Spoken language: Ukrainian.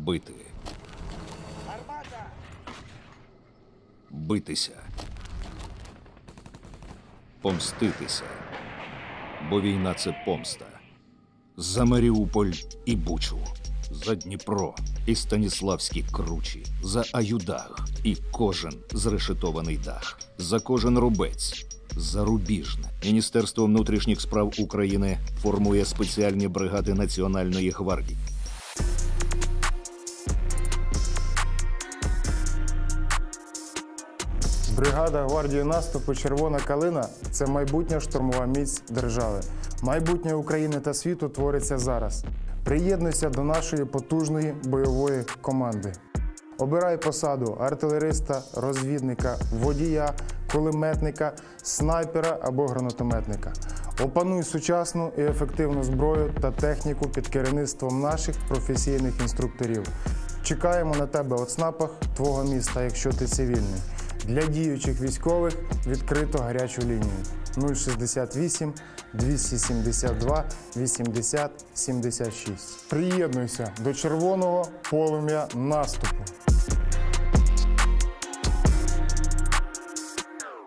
Бити. Битися. Помститися. Бо війна це помста. За Маріуполь і Бучу. За Дніпро і Станіславські кручі, за Аюдаг і кожен зрешетований дах, за кожен рубець, за рубіжне. Міністерство внутрішніх справ України формує спеціальні бригади Національної гвардії. Бригада гвардії наступу Червона калина це майбутня штурмова міць держави. Майбутнє України та світу твориться зараз. Приєднуйся до нашої потужної бойової команди. Обирай посаду артилериста, розвідника, водія, кулеметника, снайпера або гранатометника. Опануй сучасну і ефективну зброю та техніку під керівництвом наших професійних інструкторів. Чекаємо на тебе у ЦНАПах твого міста, якщо ти цивільний. Для діючих військових відкрито гарячу лінію 068 272 80 76. Приєднуйся до червоного полум'я наступу.